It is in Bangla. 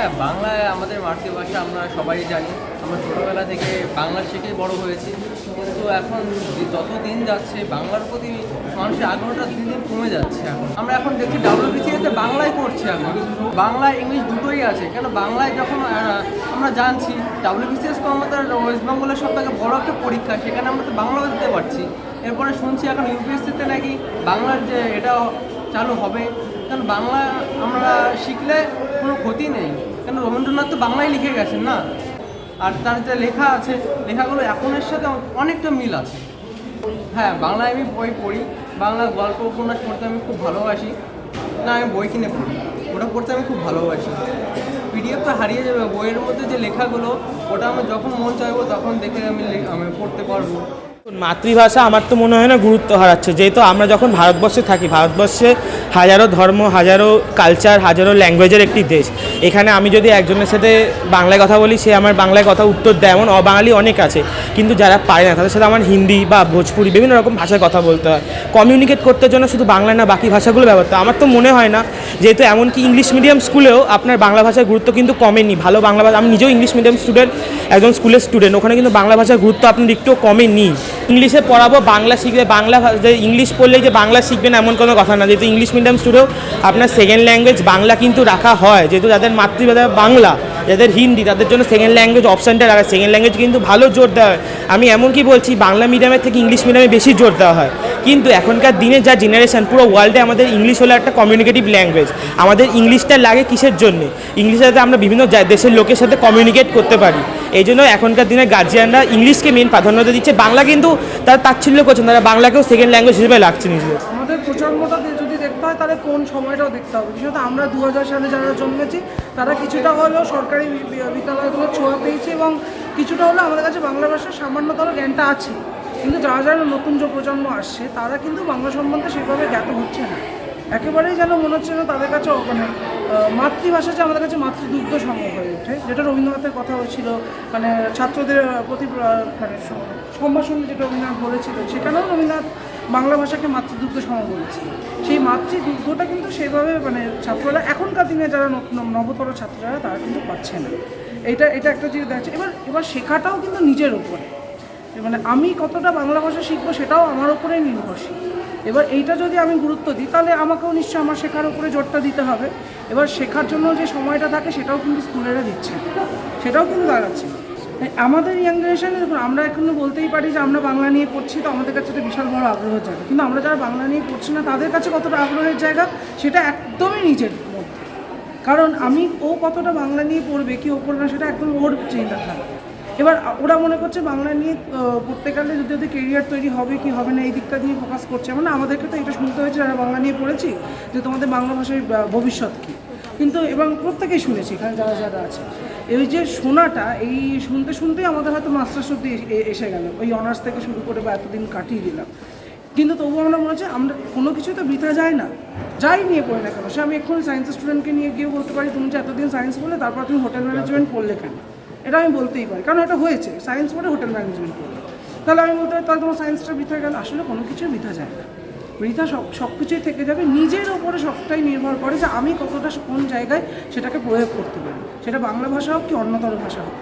হ্যাঁ বাংলায় আমাদের মাতৃভাষা আমরা সবাই জানি। আমরা ছোটোবেলা থেকে বাংলা শিখেই বড় হয়েছি। কিন্তু এখন যত দিন যাচ্ছে, বাংলার প্রতি মানুষের আগ্রহটা দিন দিন কমে যাচ্ছে এখন। আমরা এখন দেখছি ডাব্লিউবিসিএতে বাংলায় করছে এখন। বাংলা, ইংলিশ দুটোই আছে। কেন? বাংলায় যখন আমরা জানছি ডাব্লিউবিসিএস তো আমাদের ওয়েস্ট বেঙ্গলের সব থেকে বড় একটা পরীক্ষা, সেখানে আমরা তো বাংলাও দিতে পারছি। এরপরে শুনছি এখন ইউপিএসসিতে নাকি বাংলার যে এটা চালু হবে। কারণ বাংলা আমরা শিখলে কোনো ক্ষতি নেই। কেন রবীন্দ্রনাথ তো বাংলায় লিখে গেছেন না? আর তার যে লেখা আছে, লেখাগুলো এখনের সাথে অনেকটা মিল আছে। হ্যাঁ বাংলায় আমি বই পড়ি, বাংলা গল্প উপন্যাস পড়তে আমি খুব ভালোবাসি। না, আমি বই কিনে পড়ি, ওটা পড়তে আমি খুব ভালোবাসি। পিডিএফ তো হারিয়ে যাবে, বইয়ের মধ্যে যে লেখাগুলো, ওটা আমি যখন মন চাইব, তখন দেখে আমি আমি পড়তে পারব। মাতৃভাষা আমার তো মনে হয় না গুরুত্ব হারাচ্ছে। যেহেতু আমরা যখন ভারতবর্ষে থাকি, ভারতবর্ষে হাজারো ধর্ম, হাজারো কালচার হাজারো ল্যাঙ্গুয়েজের একটি দেশ। এখানে আমি যদি একজনের সাথে বাংলায় কথা বলি, সে আমার বাংলায় কথা উত্তর দেয়, এমন অবাঙালি অনেক আছে। কিন্তু যারা পারে না, তাদের সাথে আমার হিন্দি বা ভোজপুরি বিভিন্ন রকম ভাষায় কথা বলতে হয়। কমিউনিকেট করতে জন্য শুধু বাংলা না, বাকি ভাষাগুলো ব্যবহার করতে আমার তো মনে হয় না, যেহেতু এমনকি ইংলিশ মিডিয়াম স্কুলেও আপনার বাংলা ভাষার গুরুত্ব কিন্তু কমেনি। ভালো বাংলা ভাষা আমি নিজেও ইংলিশ মিডিয়াম স্টুডেন্ট একজন স্কুলের স্টুডেন্ট ওখানে কিন্তু বাংলা ভাষার গুরুত্ব আপনার একটু কমেনি। ইংলিশে পড়াবো, বাংলা শিখবে, বাংলা যে ইংলিশ পড়লেই যে বাংলা শিখবেন এমন কোনো কথা না। যেহেতু ইংলিশ মিডিয়াম স্টুডেও আপনার সেকেন্ড ল্যাঙ্গুয়েজ বাংলা কিন্তু রাখা হয়। যেহেতু যাদের মাতৃভাষা বাংলা যাদের হিন্দি, তাদের জন্য সেকেন্ড ল্যাঙ্গুয়েজ অপশানটা রাখা। সেকেন্ড ল্যাঙ্গুয়েজ কিন্তু ভালো জোর দেওয়া হয়। আমি এমন কি বলছি, বাংলা মিডিয়ামের থেকে ইংলিশ মিডিয়ামে বেশি জোর দেওয়া হয়। কিন্তু এখনকার দিনে যা জেনারেশান পুরো ওয়ার্ল্ডে আমাদের ইংলিশ হলো একটা কমিউনিকেটিভ ল্যাঙ্গুয়েজ আমাদের ইংলিশটা লাগে কিসের জন্যে? ইংলিশের সাথে আমরা বিভিন্ন দেশের লোকের সাথে কমিউনিকেট করতে পারি। এই জন্য এখনকার দিনে গার্জিয়ানরা ইংলিশকে মেন প্রাধান্য দিচ্ছে। বাংলা কিন্তু তারা তাচ্ছিল্য করছেন তারা বাংলাকেও সেকেন্ড ল্যাঙ্গুয়েজ হিসেবে লাগছে নিজে আমাদের প্রজন্মটা দেখতে হয় তাহলে কোন সময়টাও দেখতে হবে। বিশেষত আমরা দু হাজার সালে যারা জন্মেছি, তারা কিছুটা হলেও সরকারি বিদ্যালয়গুলো ছোঁয়া পেয়েছে এবং কিছুটা হলেও আমাদের কাছে বাংলা ভাষার সামান্যতর জ্ঞানটা আছে। কিন্তু যারা যারা নতুন যে প্রজন্ম আসছে, তারা কিন্তু বাংলা সম্বন্ধে সেভাবে জ্ঞাত হচ্ছে না। একেবারেই যেন মনে হচ্ছে না তাদের কাছে মানে মাতৃভাষা যে আমাদের কাছে মাতৃদুগ্ধ সম হয়ে ওঠে যেটা রবীন্দ্রনাথের কথা হয়েছিল মানে ছাত্রদের প্রতি মানে সম্ভাষণে যেটা রবীন্দ্রনাথ বলেছিল, সেখানেও রবীন্দ্রনাথ বাংলা ভাষাকে মাতৃদুগ্ধ বলেছে। সেই মাতৃদুগ্ধটা কিন্তু সেভাবে মানে ছাত্ররা এখনকার দিনে যারা নবতর ছাত্ররা, তারা কিন্তু পাচ্ছে না। এটা এটা একটা জিনিস দেখছে এবার এবার শেখাটাও কিন্তু নিজের উপরে। মানে আমি কতটা বাংলা ভাষা শিখব সেটাও আমার উপরেই নির্ভরশীল। এবার এইটা যদি আমি গুরুত্ব দিই, তাহলে আমাকেও নিশ্চয়ই আমার শেখার উপরে জোরটা দিতে হবে। এবার শেখার জন্য যে সময়টা থাকে, সেটাও কিন্তু স্কুলেরা দিচ্ছে সেটাও কিন্তু দাঁড়াচ্ছে আমাদের ইয়াং দেখুন, আমরা এখনও বলতেই পারি যে আমরা বাংলা নিয়ে পড়ছি, তো আমাদের কাছে একটা বিশাল বড় আগ্রহের জায়গা কিন্তু আমরা যারা বাংলা নিয়ে পড়ছি না, তাদের কাছে কতটা আগ্রহের জায়গা, সেটা একদমই নিজের মধ্যে। কারণ আমি ও কতটা বাংলা নিয়ে পড়বে, কি ও পড়বে না, সেটা একদম ওর চিন্তা থাকে। এবার ওরা মনে করছে বাংলা নিয়ে পড়তে গেলে যদি ওদের কেরিয়ার তৈরি হবে কি হবে না, এই দিকটা নিয়ে ফোকাস করছে। মানে আমাদেরকে তো এটা শুনতে হয়েছে, যারা বাংলা নিয়ে পড়েছি, যে তোমাদের বাংলা ভাষার ভবিষ্যৎ কী। কিন্তু এবং প্রত্যেকেই শুনেছি, এখানে যারা যারা আছে। এই যে শোনাটা এই শুনতে শুনতেই আমাদের হয়তো মাস্টার্স অব্দি এসে গেল। ওই অনার্স থেকে শুরু করে বা এতদিন কাটিয়ে দিলাম। কিন্তু তবুও আমরা মনে হচ্ছে, আমরা কোনো কিছু তো বৃথা যায় না। যাই নিয়ে পড়ে না কেন, সে আমি এক্ষুনি সায়েন্সের স্টুডেন্টকে নিয়ে গিয়ে বলতে পারি, তুমি যে এতদিন সায়েন্স পড়লে, তারপর তুমি হোটেল ম্যানেজমেন্ট পড়লে কেন? এটা আমি বলতেই পারি। কারণ এটা হয়েছে সায়েন্স পড়ে হোটেল ম্যানেজমেন্ট পড়লে। তাহলে আমি বলতে পারি, তাহলে তোমার সায়েন্সটা বৃথা গেল? আসলে কোনো কিছুই বৃথা যায় না। বৃথা সব সব কিছুই থেকে যাবে। নিজের ওপরে সবটাই নির্ভর করে যে আমি কতটা কোন জায়গায় সেটাকে প্রয়োগ করতে পারি। সেটা বাংলা ভাষা হোক কি অন্যতর ভাষা হোক।